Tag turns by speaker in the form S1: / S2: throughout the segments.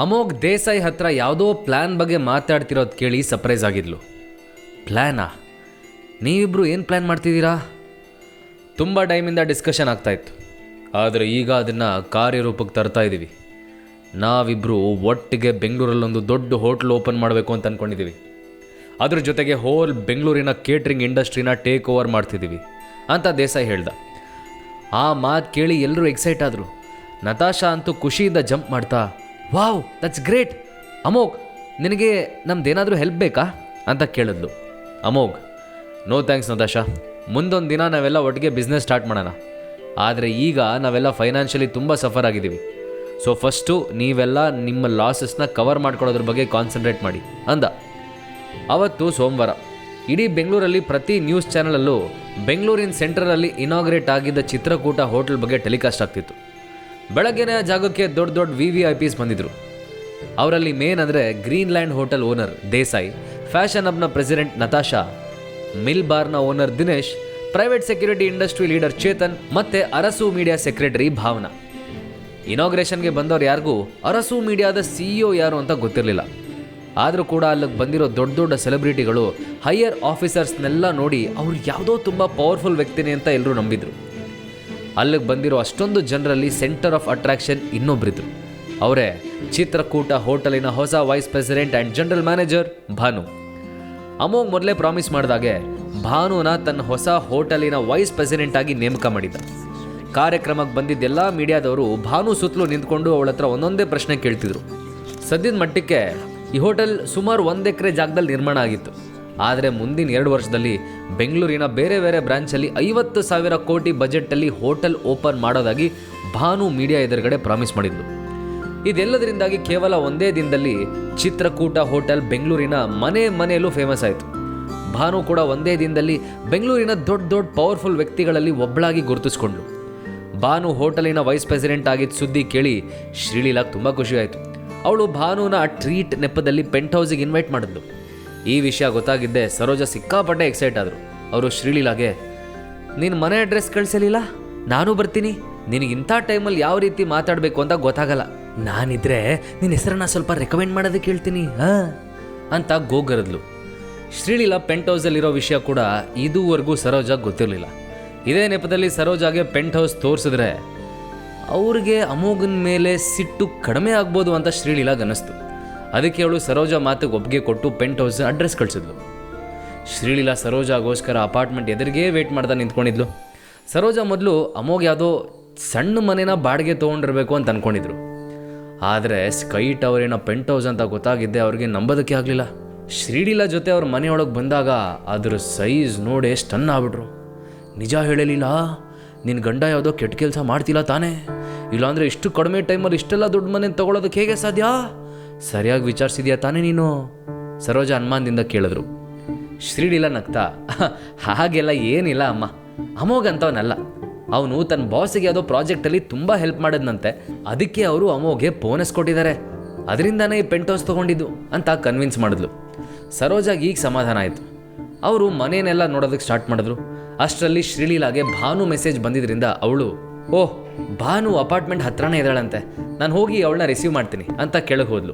S1: ಅಮೋಘ್ ದೇಸಾಯಿ ಹತ್ರ ಯಾವುದೋ ಪ್ಲ್ಯಾನ್ ಬಗ್ಗೆ ಮಾತಾಡ್ತಿರೋದು ಕೇಳಿ ಸರ್ಪ್ರೈಸ್ ಆಗಿದ್ಲು. ಪ್ಲ್ಯಾನಾ ನೀವಿಬ್ಬರು ಏನು ಪ್ಲ್ಯಾನ್ ಮಾಡ್ತಿದ್ದೀರಾ? ತುಂಬ ಟೈಮಿಂದ ಡಿಸ್ಕಷನ್ ಆಗ್ತಾಯಿತ್ತು ಆದರೆ ಈಗ ಅದನ್ನು ಕಾರ್ಯರೂಪಕ್ಕೆ ತರ್ತಾ ಇದ್ದೀವಿ ನಾವಿಬ್ಬರು ಒಟ್ಟಿಗೆ ಬೆಂಗಳೂರಲ್ಲೊಂದು ದೊಡ್ಡ ಹೋಟ್ಲ್ ಓಪನ್ ಮಾಡಬೇಕು ಅಂತ ಅಂದ್ಕೊಂಡಿದ್ದೀವಿ ಅದ್ರ ಜೊತೆಗೆ ಹೋಲ್ ಬೆಂಗಳೂರಿನ ಕೇಟ್ರಿಂಗ್ ಇಂಡಸ್ಟ್ರಿನ ಟೇಕ್ ಓವರ್ ಮಾಡ್ತಿದ್ದೀವಿ ಅಂತ ದೇಸಾಯಿ ಹೇಳ್ದ. ಆ ಮಾತು ಕೇಳಿ ಎಲ್ಲರೂ ಎಕ್ಸೈಟ್ ಆದರು. ನತಾಶಾ ಅಂತೂ ಖುಷಿಯಿಂದ ಜಂಪ್ ಮಾಡ್ತಾ ವಾವ್ ದಟ್ಸ್ ಗ್ರೇಟ್ ಅಮೋಘ್, ನಿನಗೆ ನಮ್ದೇನಾದರೂ ಹೆಲ್ಪ್ ಬೇಕಾ? ಅಂತ ಕೇಳಿದ್ಲು. Amogh no thanks Natasha. ಮುಂದೊಂದು ದಿನ ನಾವೆಲ್ಲ ಒಟ್ಟಿಗೆ ಬಿಸ್ನೆಸ್ ಸ್ಟಾರ್ಟ್ ಮಾಡೋಣ. ಆದರೆ ಈಗ ನಾವೆಲ್ಲ ಫೈನಾನ್ಷಿಯಲಿ ತುಂಬ ಸಫರ್ ಆಗಿದ್ದೀವಿ. ಸೊ ಫಸ್ಟು ನೀವೆಲ್ಲ ನಿಮ್ಮ ಲಾಸಸ್ನ ಕವರ್ ಮಾಡ್ಕೊಳ್ಳೋದ್ರ ಬಗ್ಗೆ ಕಾನ್ಸಂಟ್ರೇಟ್ ಮಾಡಿ, ಅಂದ. ಅವತ್ತು ಸೋಮವಾರ, ಇಡೀ ಬೆಂಗಳೂರಲ್ಲಿ ಪ್ರತಿ ನ್ಯೂಸ್ ಚಾನಲಲ್ಲೂ ಬೆಂಗಳೂರಿನ ಸೆಂಟ್ರಲಲ್ಲಿ ಇನಾಗ್ರೇಟ್ ಆಗಿದ್ದ ಚಿತ್ರಕೂಟ ಹೋಟೆಲ್ ಬಗ್ಗೆ ಟೆಲಿಕಾಸ್ಟ್ ಆಗ್ತಿತ್ತು. ಬೆಳಗ್ಗೆನೇ ಜಾಗಕ್ಕೆ ದೊಡ್ಡ ದೊಡ್ಡ ವಿ ವಿ ಐ ಪಿಸ್ ಬಂದಿದ್ರು. ಅವರಲ್ಲಿ ಮೇನ್ ಅಂದರೆ Greenland hotel owner Desai fashion ಅಬ್ನ president Natasha mill ಬಾರ್ನ owner Dinesh private security industry leader Chetan, ಮತ್ತೆ ಅರಸು ಮೀಡಿಯಾ ಸೆಕ್ರೆಟರಿ ಭಾವನಾ. ಇನಾಗ್ರೇಷನ್ಗೆ ಬಂದವ್ರು ಯಾರಿಗೂ ಅರಸು ಮೀಡಿಯಾದ ಸಿಇಒ ಯಾರು ಅಂತ ಗೊತ್ತಿರಲಿಲ್ಲ. ಆದರೂ ಕೂಡ ಅಲ್ಲಿಗೆ ಬಂದಿರೋ ದೊಡ್ಡ ದೊಡ್ಡ ಸೆಲೆಬ್ರಿಟಿಗಳು ಹೈಯರ್ ಆಫೀಸರ್ಸ್ನೆಲ್ಲ ನೋಡಿ ಅವ್ರು ಯಾವುದೋ ತುಂಬ ಪವರ್ಫುಲ್ ವ್ಯಕ್ತಿನೇ ಅಂತ ಎಲ್ಲರೂ ನಂಬಿದ್ರು. ಅಲ್ಲಿಗೆ ಬಂದಿರೋ ಅಷ್ಟೊಂದು ಜನರಲ್ಲಿ ಸೆಂಟರ್ ಆಫ್ ಅಟ್ರಾಕ್ಷನ್ ಇನ್ನೊಬ್ಬರಿದ್ರು ಅವರೇ, ಚಿತ್ರಕೂಟ ಹೋಟೆಲಿನ ಹೊಸ vice president and general manager Bhanu. Amog ಮೊದಲೇ ಪ್ರಾಮಿಸ್ ಮಾಡಿದಾಗೆ, ಭಾನುನ ತನ್ನ ಹೊಸ ಹೋಟೆಲಿನ ವೈಸ್ ಪ್ರೆಸಿಡೆಂಟ್ ಆಗಿ ನೇಮಕ ಮಾಡಿದ್ದ. ಕಾರ್ಯಕ್ರಮಕ್ಕೆ ಬಂದಿದ್ದೆಲ್ಲ ಮೀಡಿಯಾದವರು ಭಾನು ಸುತ್ತಲೂ ನಿಂತ್ಕೊಂಡು ಅವಳ ಹತ್ರ ಒಂದೊಂದೇ ಪ್ರಶ್ನೆ ಕೇಳ್ತಿದ್ರು. ಸದ್ಯದ ಮಟ್ಟಕ್ಕೆ ಈ ಹೋಟೆಲ್ ಸುಮಾರು ಒಂದು ಎಕರೆ ಜಾಗದಲ್ಲಿ ನಿರ್ಮಾಣ ಆಗಿತ್ತು. ಆದರೆ ಮುಂದಿನ ಎರಡು ವರ್ಷದಲ್ಲಿ ಬೆಂಗಳೂರಿನ ಬೇರೆ ಬೇರೆ ಬ್ರಾಂಚಲ್ಲಿ ಐವತ್ತು ಸಾವಿರ ಕೋಟಿ ಬಜೆಟ್ಟಲ್ಲಿ ಹೋಟೆಲ್ ಓಪನ್ ಮಾಡೋದಾಗಿ ಭಾನು ಮೀಡಿಯಾ ಎದುರುಗಡೆ ಪ್ರಾಮಿಸ್ ಮಾಡಿದ್ಲು. ಇದೆಲ್ಲದರಿಂದಾಗಿ ಕೇವಲ ಒಂದೇ ದಿನದಲ್ಲಿ ಚಿತ್ರಕೂಟ ಹೋಟೆಲ್ ಬೆಂಗಳೂರಿನ ಮನೆ ಮನೆಯಲ್ಲೂ ಫೇಮಸ್ ಆಯಿತು. ಭಾನು ಕೂಡ ಒಂದೇ ದಿನದಲ್ಲಿ ಬೆಂಗಳೂರಿನ ದೊಡ್ಡ ದೊಡ್ಡ ಪವರ್ಫುಲ್ ವ್ಯಕ್ತಿಗಳಲ್ಲಿ ಒಬ್ಬಳಾಗಿ ಗುರುತಿಸ್ಕೊಂಡ್ಳು. ಭಾನು ಹೋಟೆಲಿನ ವೈಸ್ ಪ್ರೆಸಿಡೆಂಟ್ ಆಗಿದ್ದ ಸುದ್ದಿ ಕೇಳಿ ಶ್ರೀಲೀಲಾಗ್ ತುಂಬ ಖುಷಿಯಾಯಿತು ಅವಳು ಭಾನುನ ಟ್ರೀಟ್ ನೆಪದಲ್ಲಿ ಪೆಂಟ್ ಹೌಸಿಗೆ ಇನ್ವೈಟ್ ಮಾಡಿದ್ಲು. ಈ ವಿಷಯ ಗೊತ್ತಾಗಿದ್ದೆ ಸರೋಜ ಸಿಕ್ಕಾಪಟ್ಟೆ ಎಕ್ಸೈಟ್ ಆದರು. ಅವರು ಶ್ರೀಲೀಲಾಗೆ ನಿನ್ನ ಮನೆ ಅಡ್ರೆಸ್ ಕಳಿಸಲಿಲ್ಲ? ನಾನು ಬರ್ತೀನಿ. ನಿನಗೆ ಇಂಥ ಟೈಮಲ್ಲಿ ಯಾವ ರೀತಿ ಮಾತಾಡಬೇಕು ಅಂತ ಗೊತ್ತಾಗಲ್ಲ. ನಾನಿದ್ರೆ ನಿನ್ನ ಹೆಸರನ್ನ ಸ್ವಲ್ಪ ರೆಕಮೆಂಡ್ ಮಾಡೋದಕ್ಕೆ ಹೇಳ್ತೀನಿ ಹಾಂ? ಅಂತ ಗೋಗರದ್ಲು. ಶ್ರೀಲೀಲಾ ಪೆಂಟ್ ಹೌಸಲ್ಲಿರೋ ವಿಷಯ ಕೂಡ ಇದುವರೆಗೂ ಸರೋಜ ಗೊತ್ತಿರಲಿಲ್ಲ. ಇದೇ ನೆಪದಲ್ಲಿ ಸರೋಜಾಗೆ ಪೆಂಟ್ ಹೌಸ್ ತೋರಿಸಿದ್ರೆ, ಅವ್ರಿಗೆ ಅಮೋಘನ ಮೇಲೆ ಸಿಟ್ಟು ಕಡಿಮೆ ಆಗ್ಬೋದು ಅಂತ ಶ್ರೀಲೀಲಾಗ್ ಅನ್ನಿಸ್ತು. ಅದಕ್ಕೆ ಅವಳು ಸರೋಜಾ ಮಾತಿಗೆ ಒಪ್ಪಿಗೆ ಕೊಟ್ಟು ಪೆಂಟ್ ಹೌಸ್ ಅಡ್ರೆಸ್ ಕಳಿಸಿದ್ಲು. ಶ್ರೀಲೀಲಾ ಸರೋಜಾಗೋಸ್ಕರ ಅಪಾರ್ಟ್ಮೆಂಟ್ ಎದುರಿಗೆ ವೇಟ್ ಮಾಡ್ತಾ ನಿಂತ್ಕೊಂಡಿದ್ಲು. ಸರೋಜಾ ಮೊದಲು ಅಮೋಗ್ ಯಾವುದೋ ಸಣ್ಣ ಮನೇನ ಬಾಡಿಗೆ ತೊಗೊಂಡಿರಬೇಕು ಅಂತ ಅಂದ್ಕೊಂಡಿದ್ರು ಆದರೆ ಸ್ಕೈ ಟವರಿನ ಪೆಂಟ್ ಹೌಸ್ ಅಂತ ಗೊತ್ತಾಗಿದ್ದೆ ಅವ್ರಿಗೆ ನಂಬೋದಕ್ಕೆ ಆಗಲಿಲ್ಲ. ಶ್ರೀಲೀಲಾ ಜೊತೆ ಅವ್ರ ಮನೆಯೊಳಗೆ ಬಂದಾಗ ಅದ್ರ ಸೈಜ್ ನೋಡಿ ಸ್ಟನ್ ಆಗ್ಬಿಟ್ರು. ನಿಜ ಹೇಳಲಿಲ್ಲ ನಿನ್ನ ಗಂಡ ಯಾವುದೋ ಕೆಟ್ಟ ಕೆಲಸ ಮಾಡ್ತಿಲ್ಲ ತಾನೇ? ಇಲ್ಲಾಂದರೆ ಇಷ್ಟು ಕಡಿಮೆ ಟೈಮಲ್ಲಿ ಇಷ್ಟೆಲ್ಲ ದೊಡ್ಡ ಮನೆ ತೊಗೊಳೋದಕ್ಕೆ ಹೇಗೆ ಸಾಧ್ಯ? ಸರಿಯಾಗಿ ವಿಚಾರಿಸಿದ್ಯಾ ತಾನೇ ನೀನು? ಸರೋಜ ಅನುಮಾನದಿಂದ ಕೇಳಿದ್ರು. ಶ್ರೀಲೀಲಾ ನಗ್ತಾ ಹಾಗೆಲ್ಲ ಏನಿಲ್ಲ ಅಮ್ಮ. ಅಮೋಘ್ ಅಂತವನಲ್ಲ ಅವನು ತನ್ನ ಬಾಸಿಗೆ ಯಾವುದೋ ಪ್ರಾಜೆಕ್ಟಲ್ಲಿ ತುಂಬ ಹೆಲ್ಪ್ ಮಾಡಿದ್ನಂತೆ. ಅದಕ್ಕೆ ಅವರು ಅಮೋಗೆ ಬೋನಸ್ ಕೊಟ್ಟಿದ್ದಾರೆ. ಅದರಿಂದಾನೇ ಈ ಪೆಂಟ್ ಹೌಸ್ ತೊಗೊಂಡಿದ್ದು, ಅಂತ ಕನ್ವಿನ್ಸ್ ಮಾಡಿದ್ಲು. ಸರೋಜಾಗಿ ಈಗ ಸಮಾಧಾನ ಆಯಿತು. ಅವರು ಮನೆಯನ್ನೆಲ್ಲ ನೋಡೋದಕ್ಕೆ ಸ್ಟಾರ್ಟ್ ಮಾಡಿದ್ರು. ಅಷ್ಟರಲ್ಲಿ ಶ್ರೀಲೀಲಾಗೆ ಭಾನು ಮೆಸೇಜ್ ಬಂದಿದ್ದರಿಂದ ಅವಳು ಓಹ್ ಭಾನು ಅಪಾರ್ಟ್ಮೆಂಟ್ ಹತ್ರನೇ ಇದ್ದಾಳಂತೆ. ನಾನು ಹೋಗಿ ಅವಳನ್ನ ರಿಸೀವ್ ಮಾಡ್ತೀನಿ ಅಂತ ಕೆಳಗೆ ಹೋದ್ಲು.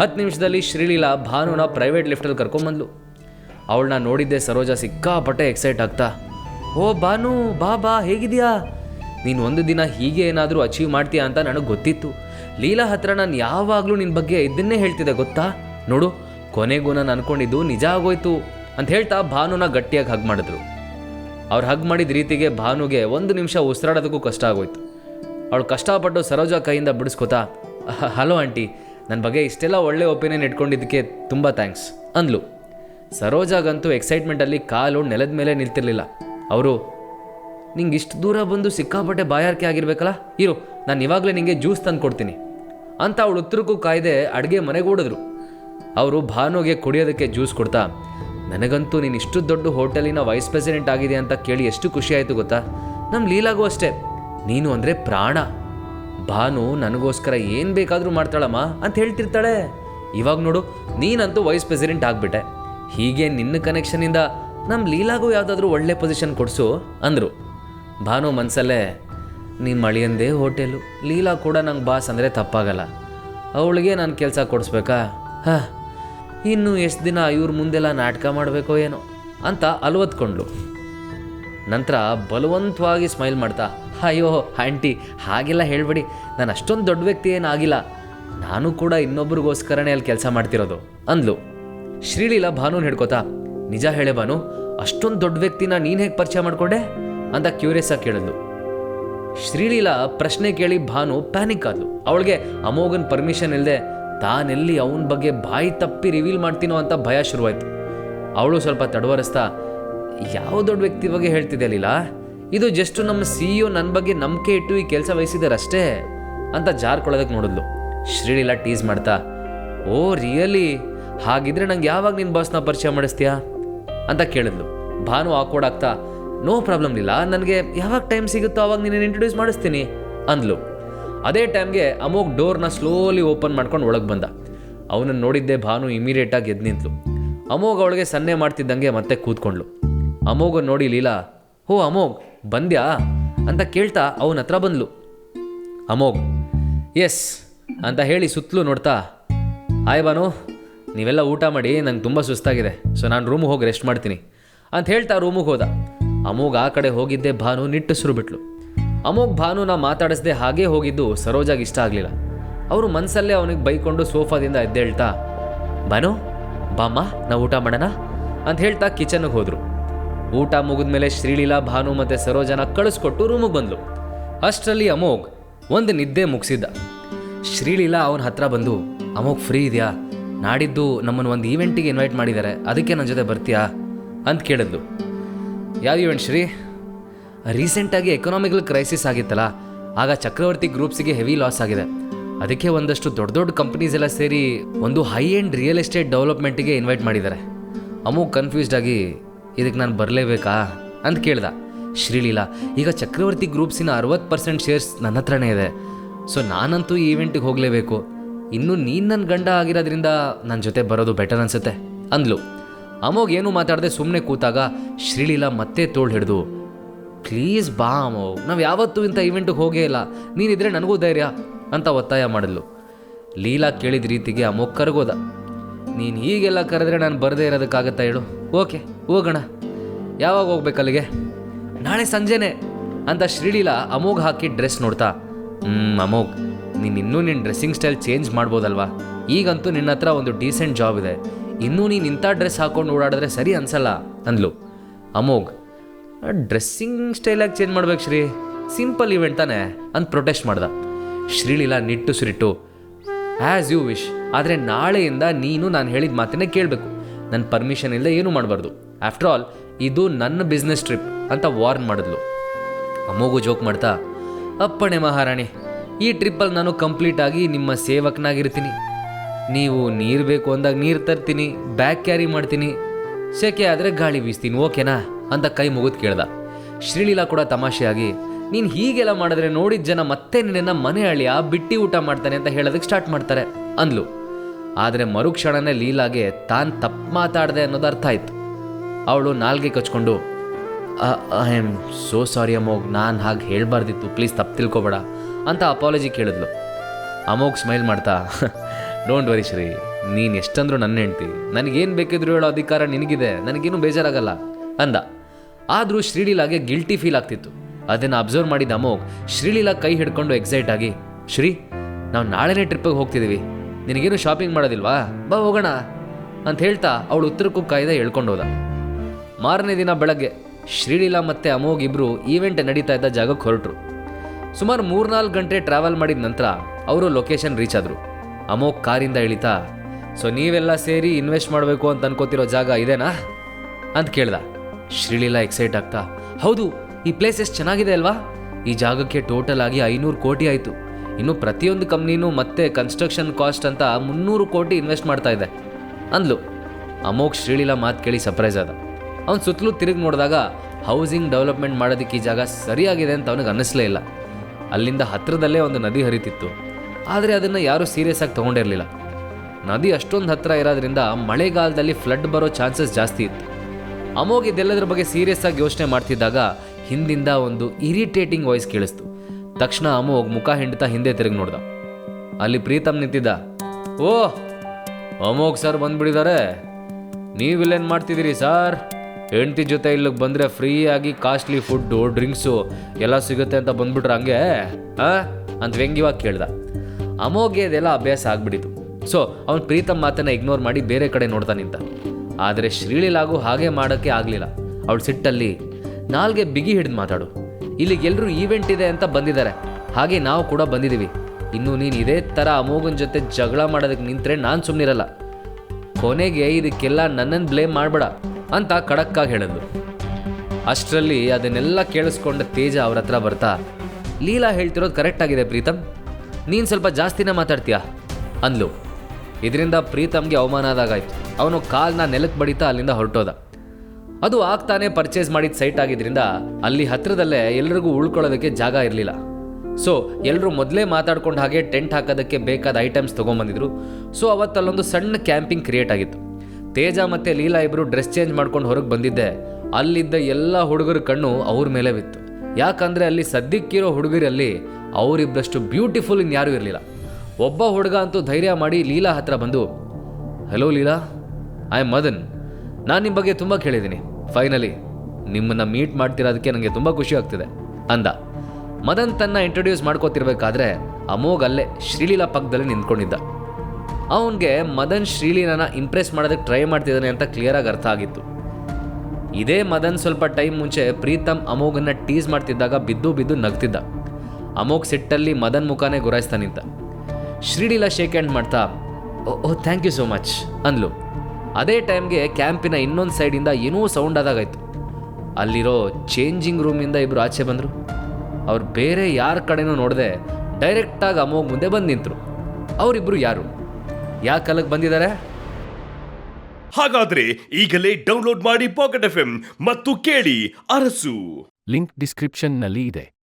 S1: ಹತ್ತು ನಿಮಿಷದಲ್ಲಿ ಶ್ರೀಲೀಲಾ ಭಾನುನ ಪ್ರೈವೇಟ್ ಲಿಫ್ಟಲ್ಲಿ ಕರ್ಕೊಂಬಂದ್ಲು. ಅವಳನ್ನ ನೋಡಿದ್ದೆ ಸರೋಜ ಸಿಕ್ಕಾಪಟ್ಟೆ ಎಕ್ಸೈಟ್ ಆಗ್ತಾ, ಓ, ಭಾನು, ಬಾ ಬಾ ಹೇಗಿದೆಯಾ ನೀನು ಒಂದು ದಿನ ಹೀಗೆ ಏನಾದರೂ ಅಚೀವ್ ಮಾಡ್ತೀಯಾ ಅಂತ ನನಗೆ ಗೊತ್ತಿತ್ತು. ಲೀಲಾ ಹತ್ರ ನಾನು ಯಾವಾಗಲೂ ನಿನ್ನ ಬಗ್ಗೆ ಇದನ್ನೇ ಹೇಳ್ತಿದ್ದೆ, ಗೊತ್ತಾ? ನೋಡು, ಕೊನೆಗೂ ನಾನು ಅಂದ್ಕೊಂಡಿದ್ದು ನಿಜ ಆಗೋಯ್ತು ಅಂತ ಹೇಳ್ತಾ ಭಾನುನ ಗಟ್ಟಿಯಾಗಿ ಹಗ್ ಮಾಡಿದ್ರು. ಅವ್ರು ಹಗ್ ಮಾಡಿದ ರೀತಿಗೆ ಭಾನುಗೆ ಒಂದು ನಿಮಿಷ ಉಸಿರಾಡೋದಕ್ಕೂ ಕಷ್ಟ ಆಗೋಯ್ತು. ಅವಳು ಕಷ್ಟಪಟ್ಟು ಸರೋಜ ಕೈಯಿಂದ ಬಿಡಿಸ್ಕೊತಾ ಹಲೋ ಆಂಟಿ ನನ್ನ ಬಗ್ಗೆ ಇಷ್ಟೆಲ್ಲ ಒಳ್ಳೆ ಒಪಿನಿಯನ್ ಇಟ್ಕೊಂಡಿದ್ದಕ್ಕೆ ತುಂಬ ಥ್ಯಾಂಕ್ಸ್, ಅಂದ್ಲು. ಸರೋಜಾಗಂತೂ ಎಕ್ಸೈಟ್ಮೆಂಟಲ್ಲಿ ಕಾಲು ನೆಲದ ಮೇಲೆ ನಿಲ್ತಿರ್ಲಿಲ್ಲ. ಅವರು, ನಿಂಗೆ ಇಷ್ಟು ದೂರ ಬಂದು ಸಿಕ್ಕಾಪಟ್ಟೆ ಬಾಯಾರಿಕೆ ಆಗಿರ್ಬೇಕಲ್ಲ? ಇರು, ನಾನು ಇವಾಗಲೇ ನಿಂಗೆ ಜ್ಯೂಸ್ ತಂದು ಕೊಡ್ತೀನಿ, ಅಂತ ಅವಳು ಉತ್ತರಕ್ಕೂ ಕಾಯ್ದೆ ಅಡುಗೆ ಮನೆಗೂಡಿದ್ರು ಅವರು ಭಾನುಗೆ ಕುಡಿಯೋದಕ್ಕೆ ಜ್ಯೂಸ್ ಕೊಡ್ತಾ ನನಗಂತೂ ನೀನು ಇಷ್ಟು ದೊಡ್ಡ ಹೋಟೆಲಿನ ವೈಸ್ ಪ್ರೆಸಿಡೆಂಟ್ ಆಗಿದೆ ಅಂತ ಕೇಳಿ ಎಷ್ಟು ಖುಷಿ ಆಯಿತು ಗೊತ್ತಾ? ನಮ್ಮ ಲೀಲಾಗೂ ಅಷ್ಟೇ. ನೀನು ಅಂದರೆ ಪ್ರಾಣ. ಭಾನು ನನಗೋಸ್ಕರ ಏನು ಬೇಕಾದರೂ ಮಾಡ್ತಾಳಮ್ಮ ಅಂತ ಹೇಳ್ತಿರ್ತಾಳೆ. ಇವಾಗ ನೋಡು, ನೀನಂತೂ ವೈಸ್ ಪ್ರೆಸಿಡೆಂಟ್ ಆಗಿಬಿಟ್ಟೆ. ಹೀಗೆ ನಿನ್ನ ಕನೆಕ್ಷನಿಂದ ನಮ್ಮ ಲೀಲಾಗೂ ಯಾವುದಾದ್ರೂ ಒಳ್ಳೆ ಪೊಸಿಷನ್ ಕೊಡಿಸು ಅಂದರು. ಭಾನು ಮನಸಲ್ಲೇ ನೀನು ಮಳಿಯಂದೇ ಹೋಟೆಲು. ಲೀಲಾ ಕೂಡ ನಂಗೆ ಬಾಸ್ ಅಂದರೆ ತಪ್ಪಾಗಲ್ಲ. ಅವಳಿಗೆ ನಾನು ಕೆಲಸ ಕೊಡಿಸ್ಬೇಕಾ? ಹಾಂ. ಇನ್ನು ಎಷ್ಟು ದಿನ ಇವ್ರ ಮುಂದೆಲ್ಲ ನಾಟಕ ಮಾಡಬೇಕೋ ಏನೋ ಅಂತ ಅಲ್ವತ್ಕೊಂಡ್ಳು. ನಂತರ ಬಲವಂತವಾಗಿ ಸ್ಮೈಲ್ ಮಾಡ್ತಾ, ಅಯ್ಯೋ, ಆಂಟಿ, ಹಾಗೆಲ್ಲ ಹೇಳಬೇಡಿ. ನಾನು ಅಷ್ಟೊಂದು ದೊಡ್ಡ ವ್ಯಕ್ತಿ ಏನಾಗಿಲ್ಲ. ನಾನು ಕೂಡ ಇನ್ನೊಬ್ರಿಗೋಸ್ಕರನೇ ಅಲ್ಲಿ ಕೆಲಸ ಮಾಡ್ತಿರೋದು, ಅಂದ್ಲು. ಶ್ರೀಲೀಲಾ ಭಾನುನ್ ಹಿಡ್ಕೋತಾ ನಿಜ ಹೇಳೆ ಭಾನು, ಅಷ್ಟೊಂದು ದೊಡ್ಡ ವ್ಯಕ್ತಿನ ನೀನು ಹೇಗೆ ಪರಿಚಯ ಮಾಡ್ಕೊಂಡೆ? ಅಂತ ಕ್ಯೂರಿಯಸ್ ಆಗಿ ಕೇಳಿದ್ಲು. ಶ್ರೀಲೀಲಾ ಪ್ರಶ್ನೆ ಕೇಳಿ ಭಾನು ಪ್ಯಾನಿಕ್ ಆದ್ಲು. ಅವಳಿಗೆ ಅಮೋಘನ್ ಪರ್ಮಿಷನ್ ಇಲ್ಲದೆ ತಾನೆಲ್ಲಿ ಅವನ ಬಗ್ಗೆ ಬಾಯಿ ತಪ್ಪಿ ರಿವೀಲ್ ಮಾಡ್ತೀನೋ ಅಂತ ಭಯ ಶುರುವಾಯ್ತು. ಅವಳು ಸ್ವಲ್ಪ ತಡವರಿಸ್ತಾ, ಯಾವ ದೊಡ್ಡ ವ್ಯಕ್ತಿ ಬಗ್ಗೆ ಹೇಳ್ತಿದ್ದೆ ಲೀಲಾ? ಇದು ಜಸ್ಟ್ ನಮ್ಮ ಸಿ ಇ ನನ್ನ ಬಗ್ಗೆ ನಂಬಿಕೆ ಇಟ್ಟು ಈ ಕೆಲಸ ವಹಿಸಿದಾರಷ್ಟೇ? ಅಂತ ಜಾರ್ಕೊಳ್ಳೋದಕ್ಕೆ ನೋಡಿದ್ಲು. ಶ್ರೀಲೀಲಾ ಟೀಸ್ ಮಾಡ್ತಾ, ಓ ರಿಯಲಿ ಹಾಗಿದ್ರೆ ನಂಗೆ ಯಾವಾಗ ನಿನ್ನ ಬಾಸ್ನ ಪರಿಚಯ ಮಾಡಿಸ್ತೀಯಾ? ಅಂತ ಕೇಳಿದ್ಲು. ಭಾನು ಆಗ್ತಾ ನೋ ಪ್ರಾಬ್ಲಮ್ ಇಲ್ಲ ನನಗೆ ಯಾವಾಗ ಟೈಮ್ ಸಿಗುತ್ತೋ ಅವಾಗ ನಿನ್ನ ಇಂಟ್ರೊಡ್ಯೂಸ್ ಮಾಡಿಸ್ತೀನಿ, ಅಂದ್ಲು. ಅದೇ ಟೈಮ್ಗೆ ಅಮೋಗ್ ಡೋರ್ನ ಸ್ಲೋಲಿ ಓಪನ್ ಮಾಡ್ಕೊಂಡು ಒಳಗೆ ಬಂದ. ಅವನನ್ನು ನೋಡಿದ್ದೆ ಭಾನು ಇಮಿಡಿಯೇಟಾಗಿ ಎದ್ದು ನಿಂತಳು ಅಮೋಗ್ ಅವಳಿಗೆ ಸನ್ನೆ ಮಾಡ್ತಿದ್ದಂಗೆ ಮತ್ತೆ ಕೂತ್ಕೊಂಡ್ಳು ಅಮೋಗ ನೋಡಿ ಲೀಲಾ, ಹೋ ಅಮೋಗ್ ಬಂದ್ಯಾ? ಅಂತ ಕೇಳ್ತಾ ಅವನ ಹತ್ರ ಬಂದ್ಲು. ಅಮೋಗ್ ಎಸ್ ಅಂತ ಹೇಳಿ ಸುತ್ತಲೂ ನೋಡ್ತಾ ಆಯ್ ಬಾನು ನೀವೆಲ್ಲ ಊಟ ಮಾಡಿ ನಂಗೆ ತುಂಬ ಸುಸ್ತಾಗಿದೆ, ಸೊ ನಾನು ರೂಮಿಗೆ ಹೋಗಿ ರೆಸ್ಟ್ ಮಾಡ್ತೀನಿ. ಅಂತ ಹೇಳ್ತಾ ರೂಮಿಗೆ ಹೋದ. ಅಮೋಘ್ ಆ ಕಡೆ ಹೋಗಿದ್ದೆ ಭಾನು ನಿಟ್ಟುಸಿರು ಬಿಟ್ಲು. ಅಮೋಘ್ ಭಾನುನ ಮಾತಾಡಿಸ್ದೆ ಹಾಗೇ ಹೋಗಿದ್ದು ಸರೋಜಾಗಿ ಇಷ್ಟ ಆಗಲಿಲ್ಲ. ಅವರು ಮನಸ್ಸಲ್ಲೇ ಅವನಿಗೆ ಬೈಕೊಂಡು ಸೋಫಾದಿಂದ ಎದ್ದೇಳ್ತಾ ಬಾನು ಬಾಮ್ಮ ನಾ ಊಟ ಮಾಡೋಣ? ಅಂತ ಹೇಳ್ತಾ ಕಿಚನ್ಗೆ ಹೋದರು. ಊಟ ಮುಗಿದ್ಮೇಲೆ ಶ್ರೀಲೀಲಾ, ಭಾನು ಮತ್ತು ಸರೋಜನ ಕಳಿಸ್ಕೊಟ್ಟು ರೂಮಿಗೆ ಬಂದ್ಲು. ಅಷ್ಟರಲ್ಲಿ ಅಮೋಘ್ ಒಂದು ನಿದ್ದೆ ಮುಗಿಸಿದ್ದ. ಶ್ರೀಲೀಲಾ ಅವನ ಹತ್ರ ಬಂದು, ಅಮೋಘ್ ಫ್ರೀ ಇದೆಯಾ? ನಾಡಿದ್ದು ನಮ್ಮನ್ನು ಒಂದು ಈವೆಂಟಿಗೆ ಇನ್ವೈಟ್ ಮಾಡಿದ್ದಾರೆ ಅದಕ್ಕೆ ನನ್ನ ಜೊತೆ ಬರ್ತೀಯಾ? ಅಂತ ಕೇಳಿದ್ಲು. ಯಾವ ಈವೆಂಟ್ ಶ್ರೀ? ರೀಸೆಂಟಾಗಿ ಎಕನಾಮಿಕಲ್ ಕ್ರೈಸಿಸ್ ಆಗಿತ್ತಲ್ಲ, ಆಗ ಚಕ್ರವರ್ತಿ ಗ್ರೂಪ್ಸಿಗೆ ಹೆವಿ ಲಾಸ್ ಆಗಿದೆ. ಅದಕ್ಕೆ ಒಂದಷ್ಟು ದೊಡ್ಡ ದೊಡ್ಡ ಕಂಪ್ನೀಸ್ ಎಲ್ಲ ಸೇರಿ ಒಂದು ಹೈ ಎಂಡ್ ರಿಯಲ್ ಎಸ್ಟೇಟ್ ಡೆವಲಪ್ಮೆಂಟಿಗೆ ಇನ್ವೈಟ್ ಮಾಡಿದ್ದಾರೆ. ಅಮುಕ್ ಕನ್ಫ್ಯೂಸ್ಡ್ ಆಗಿ ಇದಕ್ಕೆ ನಾನು ಬರಲೇಬೇಕಾ? ಅಂತ ಕೇಳ್ದ. ಶ್ರೀಲೀಲಾ, ಈಗ ಚಕ್ರವರ್ತಿ ಗ್ರೂಪ್ಸಿನ ಅರವತ್ತು ಪರ್ಸೆಂಟ್ ಶೇರ್ಸ್ ನನ್ನ ಹತ್ರನೇ ಇದೆ. ಸೊ ನಾನಂತೂ ಈ ಈವೆಂಟಿಗೆ ಹೋಗಲೇಬೇಕು. ಇನ್ನು ನೀನು ನನ್ನ ಗಂಡ ಆಗಿರೋದ್ರಿಂದ ನನ್ನ ಜೊತೆ ಬರೋದು ಬೆಟರ್ ಅನ್ಸುತ್ತೆ, ಅಂದ್ಲು. ಅಮೋಗ್ ಏನು ಮಾತಾಡದೆ ಸುಮ್ಮನೆ ಕೂತಾಗ ಶ್ರೀಲೀಲಾ ಮತ್ತೆ ತೋಳು ಹಿಡಿದು ಪ್ಲೀಸ್ ಬಾ ಅಮೋಘ್ ನಾವು ಯಾವತ್ತೂ ಇಂಥ ಇವೆಂಟಿಗೆ ಹೋಗೇ ಇಲ್ಲ. ನೀನಿದ್ರೆ ನನಗೂ ಧೈರ್ಯ ಅಂತ ಒತ್ತಾಯ ಮಾಡಲು ಲೀಲಾ ಕೇಳಿದ ರೀತಿಗೆ ಅಮೋಘ್ ಕರಗೋದ. ನೀನು ಹೀಗೆಲ್ಲ ಕರೆದ್ರೆ ನಾನು ಬರದೇ ಇರೋದಕ್ಕಾಗತ್ತಾ ಹೇಳು. ಓಕೆ, ಹೋಗೋಣ. ಯಾವಾಗ ಹೋಗ್ಬೇಕು ಅಲ್ಲಿಗೆ? ನಾಳೆ ಸಂಜೆನೆ ಅಂತ ಶ್ರೀಲೀಲಾ ಅಮೋಗ್ ಹಾಕಿ ಡ್ರೆಸ್ ನೋಡ್ತಾ ಹ್ಞೂ ಅಮೋಗ್ ನೀನು ಇನ್ನೂ ನಿನ್ನ ಡ್ರೆಸ್ಸಿಂಗ್ ಸ್ಟೈಲ್ ಚೇಂಜ್ ಮಾಡ್ಬೋದಲ್ವಾ? ಈಗಂತೂ ನಿನ್ನ ಹತ್ರ ಒಂದು ಡೀಸೆಂಟ್ ಜಾಬ್ ಇದೆ. ಇನ್ನೂ ನೀನು ಇಂಥ ಡ್ರೆಸ್ ಹಾಕೊಂಡು ಓಡಾಡಿದ್ರೆ ಸರಿ ಅನ್ಸಲ್ಲ, ಅಂದ್ಲು. ಅಮೋಘ್ ಡ್ರೆಸ್ಸಿಂಗ್ ಸ್ಟೈಲಾಗಿ ಚೇಂಜ್ ಮಾಡ್ಬೇಕು ಶ್ರೀ. ಸಿಂಪಲ್ ಇವೆಂಟ್ ತಾನೆ ಅಂತ ಪ್ರೊಟೆಸ್ಟ್ ಮಾಡ್ದ. ಶ್ರೀಲೀಲಾ ನಿಟ್ಟು ಸುರಿಟ್ಟು. ಆ್ಯಸ್ ಯು ವಿಶ್ ಆದರೆ ನಾಳೆಯಿಂದ ನೀನು ನಾನು ಹೇಳಿದ ಮಾತನ್ನೇ ಕೇಳಬೇಕು. ನನ್ನ ಪರ್ಮಿಷನ್ ಇಲ್ಲದೆ ಏನೂ ಮಾಡಬಾರ್ದು. ಆಫ್ಟರ್ ಆಲ್ ಇದು ನನ್ನ ಬಿಸ್ನೆಸ್ ಟ್ರಿಪ್ ಅಂತ ವಾರ್ನ್ ಮಾಡಿದ್ಲು. ಅಮ್ಮಗು ಜೋಕ್ ಮಾಡ್ತಾ, ಅಪ್ಪಣೆ ಮಹಾರಾಣಿ, ಈ ಟ್ರಿಪ್ಪಲ್ಲಿ ನಾನು ಕಂಪ್ಲೀಟ್ ಆಗಿ ನಿಮ್ಮ ಸೇವಕನಾಗಿರ್ತೀನಿ. ನೀವು ನೀರು ಬೇಕು ಅಂದಾಗ ನೀರು ತರ್ತೀನಿ ಬ್ಯಾಗ್ ಕ್ಯಾರಿ ಮಾಡ್ತೀನಿ. ಸೆಕೆ ಆದರೆ ಗಾಳಿ ಬೀಸ್ತೀನಿ ಓಕೆನಾ ಅಂತ ಕೈ ಮುಗಿದು ಕೇಳ್ದ. ಶ್ರೀಲೀಲಾ ಕೂಡ ತಮಾಷೆಯಾಗಿ, ನೀನು ಹೀಗೆಲ್ಲ ಮಾಡಿದ್ರೆ ನೋಡಿದ ಜನ ಮತ್ತೆ ನಿನ್ನ ಮನೆ ಅಳಿಯ, ಬಿಟ್ಟಿ ಊಟ ಮಾಡ್ತಾನೆ ಅಂತ ಹೇಳೋದಕ್ಕೆ ಸ್ಟಾರ್ಟ್ ಮಾಡ್ತಾರೆ, ಅಂದ್ಲು. ಆದರೆ ಮರುಕ್ಷಣನೇ ಲೀಲಾಗೆ ತಾನು ತಪ್ಪು ಮಾತಾಡಿದೆ ಅನ್ನೋದು ಅರ್ಥ ಆಯ್ತು. ಅವಳು ನಾಲ್ಗೆ ಕಚ್ಕೊಂಡು I am so sorry Amogh ನಾನು ಹಾಗೆ ಹೇಳಬಾರ್ದಿತ್ತು, ಪ್ಲೀಸ್ ತಪ್ಪು ತಿಳ್ಕೊಬೇಡ, ಅಂತ ಅಪಾಲಜಿ ಕೇಳಿದ್ಲು. ಅಮೋಗ್ ಸ್ಮೈಲ್ ಮಾಡ್ತಾ ಡೋಂಟ್ ವರಿ ಶ್ರೀ, ನೀನು ಎಷ್ಟಂದ್ರೂ ನನ್ನ ಹೆಂಡ್ತಿ, ನನಗೇನು ಬೇಕಿದ್ರು ಹೇಳೋ ಅಧಿಕಾರ ನಿನಗಿದೆ, ನನಗೇನು ಬೇಜಾರಾಗಲ್ಲ, ಅಂದ. ಆದರೂ ಶ್ರೀಲೀಲಾಗೆ ಗಿಲ್ಟಿ ಫೀಲ್ ಆಗ್ತಿತ್ತು. ಅದನ್ನು ಅಬ್ಸರ್ವ್ ಮಾಡಿದ ಅಮೋಘ್, ಶ್ರೀಲೀಲಾ ಕೈ ಹಿಡ್ಕೊಂಡು ಎಕ್ಸೈಟ್ ಆಗಿ, ಶ್ರೀ, ನಾವು ನಾಳೆನೇ ಟ್ರಿಪ್ಪಿಗೆ ಹೋಗ್ತಿದ್ದೀವಿ ನಿನಗೇನು ಶಾಪಿಂಗ್ ಮಾಡೋದಿಲ್ವಾ? ಬಾ ಹೋಗೋಣ. ಅಂತ ಹೇಳ್ತಾ ಅವಳು ಉತ್ತರಕ್ಕೂ ಕಾಯ್ದೆ ಹೋದ. ಮಾರನೇ ದಿನ ಬೆಳಗ್ಗೆ, ಶ್ರೀಲೀಲಾ ಮತ್ತು ಅಮೋಘ್ ಇಬ್ಬರು ಈವೆಂಟ್ ನಡೀತಾ ಇದ್ದ ಜಾಗಕ್ಕೆ ಹೊರಟರು. ಸುಮಾರು ಮೂರ್ನಾಲ್ಕು ಗಂಟೆ ಟ್ರಾವೆಲ್ ಮಾಡಿದ ನಂತರ ಅವರು ಲೊಕೇಶನ್ ರೀಚ್ ಆದರು. ಅಮೋಘ್ ಕಾರಿಂದ ಇಳಿತಾ ಸೊ ನೀವೆಲ್ಲ ಸೇರಿ ಇನ್ವೆಸ್ಟ್ ಮಾಡಬೇಕು ಅಂತ ಅನ್ಕೋತಿರೋ ಜಾಗ ಇದೇನಾ? ಅಂತ ಕೇಳ್ದ. ಶ್ರೀಲೀಲಾ ಎಕ್ಸೈಟ್ ಆಗ್ತಾ, ಹೌದು, ಈ ಪ್ಲೇಸ್ ಎಷ್ಟು ಚೆನ್ನಾಗಿದೆ ಅಲ್ವಾ? ಈ ಜಾಗಕ್ಕೆ ಟೋಟಲ್ ಆಗಿ ಐನೂರು ಕೋಟಿ ಆಯಿತು. ಇನ್ನು ಪ್ರತಿಯೊಂದು ಕಂಪ್ನಿನೂ ಮತ್ತೆ ಕನ್ಸ್ಟ್ರಕ್ಷನ್ ಕಾಸ್ಟ್ ಅಂತ ಮುನ್ನೂರು ಕೋಟಿ ಇನ್ವೆಸ್ಟ್ ಮಾಡ್ತಾ ಇದೆ. ಅಂದ್ಲು, ಅಮೋಘ್ ಶ್ರೀಲೀಲಾ ಮಾತು ಕೇಳಿ ಸರ್ಪ್ರೈಸ್ ಆದ. ಅವ್ನು ಸುತ್ತಲೂ ತಿರುಗಿ ನೋಡಿದಾಗ ಹೌಸಿಂಗ್ ಡೆವಲಪ್ಮೆಂಟ್ ಮಾಡೋದಕ್ಕೆ ಈ ಜಾಗ ಸರಿಯಾಗಿದೆ ಅಂತ ಅವನಿಗೆ ಅನ್ನಿಸ್ಲೇ ಇಲ್ಲ. ಅಲ್ಲಿಂದ ಹತ್ತಿರದಲ್ಲೇ ಒಂದು ನದಿ ಹರಿತಿತ್ತು. ಆದರೆ ಅದನ್ನು ಯಾರೂ ಸೀರಿಯಸ್ ಆಗಿ ತೊಗೊಂಡಿರಲಿಲ್ಲ. ನದಿ ಅಷ್ಟೊಂದು ಹತ್ತಿರ ಇರೋದ್ರಿಂದ ಮಳೆಗಾಲದಲ್ಲಿ ಫ್ಲಡ್ ಬರೋ ಚಾನ್ಸಸ್ ಜಾಸ್ತಿ ಇತ್ತು. ಅಮೋಘ್ ಇದೆಲ್ಲದ್ರ ಬಗ್ಗೆ ಸೀರಿಯಸ್ ಆಗಿ ಯೋಚನೆ ಮಾಡ್ತಿದ್ದಾಗ ಹಿಂದಿಂದ ಒಂದು ಇರಿಟೇಟಿಂಗ್ ವಾಯ್ಸ್ ಕೇಳಿಸ್ತು. ತಕ್ಷಣ ಅಮೋಗ್ ಮುಖ ಹಿಂಡ್ತಾ ಹಿಂದೆ ತಿರುಗಿ ನೋಡ್ದ. ಅಲ್ಲಿ ಪ್ರೀತಮ್ ನಿಂತಿದ್ದ. ಓ ಅಮೋಗ್ ಸರ್ ಬಂದ್ಬಿಟ್ಟಿದ್ದಾರೆ ನೀವಿಲ್ಲೇನು ಮಾಡ್ತಿದ್ದೀರಿ ಸರ್ ಹೆಂಡ್ತಿ ಜೊತೆ ಇಲ್ಲಿಗೆ ಬಂದರೆ ಫ್ರೀಯಾಗಿ ಕಾಸ್ಟ್ಲಿ ಫುಡ್ಡು ಡ್ರಿಂಕ್ಸು ಎಲ್ಲ ಸಿಗುತ್ತೆ ಅಂತ ಬಂದ್ಬಿಟ್ರೆ ಹಂಗೆ, ಆ? ಅಂತ ವ್ಯಂಗ್ಯವಾಗಿ ಕೇಳ್ದ. ಅಮೋಗೆ ಇದೆಲ್ಲ ಅಭ್ಯಾಸ ಆಗ್ಬಿಡಿತು ಸೊ ಅವನು ಪ್ರೀತಮ್ ಮಾತನ್ನು ಇಗ್ನೋರ್ ಮಾಡಿ ಬೇರೆ ಕಡೆ ನೋಡ್ತಾ ನಿಂತ. ಆದರೆ ಶ್ರೀಲೀಲಾಗೂ ಹಾಗೆ ಮಾಡೋಕ್ಕೆ ಆಗಲಿಲ್ಲ. ಅವಳು ಸಿಟ್ಟಲ್ಲಿ, ನಾಲ್ಗೆ ಬಿಗಿ ಹಿಡಿದು ಮಾತಾಡು. ಇಲ್ಲಿಗೆ ಎಲ್ಲರೂ ಈವೆಂಟ್ ಇದೆ ಅಂತ ಬಂದಿದ್ದಾರೆ. ಹಾಗೆ ನಾವು ಕೂಡ ಬಂದಿದ್ದೀವಿ. ಇನ್ನು ನೀನು ಇದೇ ಥರ ಅಮೋಘನ ಜೊತೆ ಜಗಳ ಮಾಡೋದಕ್ಕೆ ನಿಂತರೆ ನಾನು ಸುಮ್ಮನಿರಲ್ಲ ಕೊನೆಗೆ ಇದಕ್ಕೆಲ್ಲ ನನ್ನನ್ನು ಬ್ಲೇಮ್ ಮಾಡಬೇಡ ಅಂತ ಖಡಕ್ಕಾಗಿ ಹೇಳಿದ್ಲು. ಅಷ್ಟರಲ್ಲಿ ಅದನ್ನೆಲ್ಲ ಕೇಳಿಸ್ಕೊಂಡ ತೇಜ ಅವ್ರ ಹತ್ರ ಬರ್ತಾ, ಲೀಲಾ ಹೇಳ್ತಿರೋದು ಕರೆಕ್ಟ್ ಆಗಿದೆ ಪ್ರೀತಮ್ ನೀನು ಸ್ವಲ್ಪ ಜಾಸ್ತಿನೇ ಮಾತಾಡ್ತೀಯಾ? ಅಂದ್ಲು. ಇದರಿಂದ ಪ್ರೀತಮ್ಗೆ ಅವಮಾನ ಆದಾಗಾಯ್ತು. ಅವನು ಕಾಲ್ನ ನೆಲಕ್ಕೆ ಬಡಿತಾ ಅಲ್ಲಿಂದ ಹೊರಟೋದ. ಅದು ಆಗ್ತಾನೆ ಪರ್ಚೇಸ್ ಮಾಡಿದ ಸೈಟ್ ಆಗಿದ್ರಿಂದ ಅಲ್ಲಿ ಹತ್ತಿರದಲ್ಲೇ ಎಲ್ರಿಗೂ ಉಳ್ಕೊಳ್ಳೋದಕ್ಕೆ ಜಾಗ ಇರಲಿಲ್ಲ. ಸೊ ಎಲ್ಲರೂ ಮೊದಲೇ ಮಾತಾಡ್ಕೊಂಡು ಹಾಗೆ ಟೆಂಟ್ ಹಾಕೋದಕ್ಕೆ ಬೇಕಾದ ಐಟಮ್ಸ್ ತೊಗೊಂಬಂದಿದ್ರು. ಸೊ ಅವತ್ತಲ್ಲೊಂದು ಸಣ್ಣ ಕ್ಯಾಂಪಿಂಗ್ ಕ್ರಿಯೇಟ್ ಆಗಿತ್ತು. ತೇಜ ಮತ್ತು ಲೀಲಾ ಇಬ್ಬರು ಡ್ರೆಸ್ ಚೇಂಜ್ ಮಾಡ್ಕೊಂಡು ಹೊರಗೆ ಬಂದಿದ್ದೆ. ಅಲ್ಲಿದ್ದ ಎಲ್ಲ ಹುಡುಗರ ಕಣ್ಣು ಅವ್ರ ಮೇಲೆ ಬಿತ್ತು. ಯಾಕಂದರೆ ಅಲ್ಲಿ ಸದ್ಯಕ್ಕಿರೋ ಹುಡುಗರಲ್ಲಿ ಅವರಿಬ್ಬರಷ್ಟು ಬ್ಯೂಟಿಫುಲ್ ಇನ್ಯಾರೂ ಇರಲಿಲ್ಲ. ಒಬ್ಬ ಹುಡುಗ ಅಂತೂ ಧೈರ್ಯ ಮಾಡಿ ಲೀಲಾ ಹತ್ರ ಬಂದು hello Leela. I am Madan. ನಾನು ನಿಮ್ಮ ಬಗ್ಗೆ ತುಂಬ ಕೇಳಿದ್ದೀನಿ. ಫೈನಲಿ ನಿಮ್ಮನ್ನು ಮೀಟ್ ಮಾಡ್ತಿರೋದಕ್ಕೆ ನನಗೆ ತುಂಬ ಖುಷಿ ಆಗ್ತಿದೆ, ಅಂದ. ಮದನ್ ತನ್ನ ಇಂಟ್ರೊಡ್ಯೂಸ್ ಮಾಡ್ಕೋತಿರ್ಬೇಕಾದ್ರೆ ಅಮೋಘ್ ಅಲ್ಲೇ ಶ್ರೀಲೀಲಾ ಪಕ್ಕದಲ್ಲಿ ನಿಂತ್ಕೊಂಡಿದ್ದ. ಅವನಿಗೆ ಮದನ್ ಶ್ರೀಲೀಲಾನ ಇಂಪ್ರೆಸ್ ಮಾಡೋದಕ್ಕೆ ಟ್ರೈ ಮಾಡ್ತಿದ್ದಾನೆ ಅಂತ ಕ್ಲಿಯರಾಗಿ ಅರ್ಥ ಆಗಿತ್ತು. ಇದೇ ಮದನ್ ಸ್ವಲ್ಪ ಟೈಮ್ ಮುಂಚೆ ಪ್ರೀತಮ್ ಅಮೋಘನ್ನ ಟೀಸ್ ಮಾಡ್ತಿದ್ದಾಗ ಬಿದ್ದು ಬಿದ್ದು ನಗ್ತಿದ್ದ. ಅಮೋಘ್ ಸಿಟ್ಟಲ್ಲಿ ಮದನ್ ಮುಖಾನೇ ಗುರಾಯಿಸ್ತಾ ನಿಂತ. ಶ್ರೀಲೀಲಾ ಶೇಕ್ ಹ್ಯಾಂಡ್ ಮಾಡ್ತಾ oh thank you so much ಅಂದ್ಲು. ಅದೇ ಟೈಮ್ಗೆ ಕ್ಯಾಂಪಿನ ಇನ್ನೊಂದು ಸೈಡಿಂದ ಏನೋ ಸೌಂಡ್ ಆದಾಗಾಯ್ತು. ಅಲ್ಲಿರೋ ಚೇಂಜಿಂಗ್ ರೂಮಿಂದ ಇಬ್ಬರು ಆಚೆ ಬಂದರು. ಅವ್ರು ಬೇರೆ ಯಾರ ಕಡೆನೂ ನೋಡದೆ ಡೈರೆಕ್ಟಾಗಿ ಅಮೋಘ್ ಮುಂದೆ ಬಂದು ನಿಂತರು. ಅವರಿಬ್ಬರು ಯಾರು? ಯಾಕೆ ಅಲ್ಲಿಗೆ ಬಂದಿದ್ದಾರೆ
S2: ಹಾಗಾದ್ರೆ ಈಗಲೇ ಡೌನ್ಲೋಡ್ ಮಾಡಿ ಪಾಕೆಟ್ ಎಫ್ ಮತ್ತು ಕೇಳಿ ಅರಸು.
S3: ಲಿಂಕ್ ಡಿಸ್ಕ್ರಿಪ್ಷನ್ನಲ್ಲಿ ಇದೆ.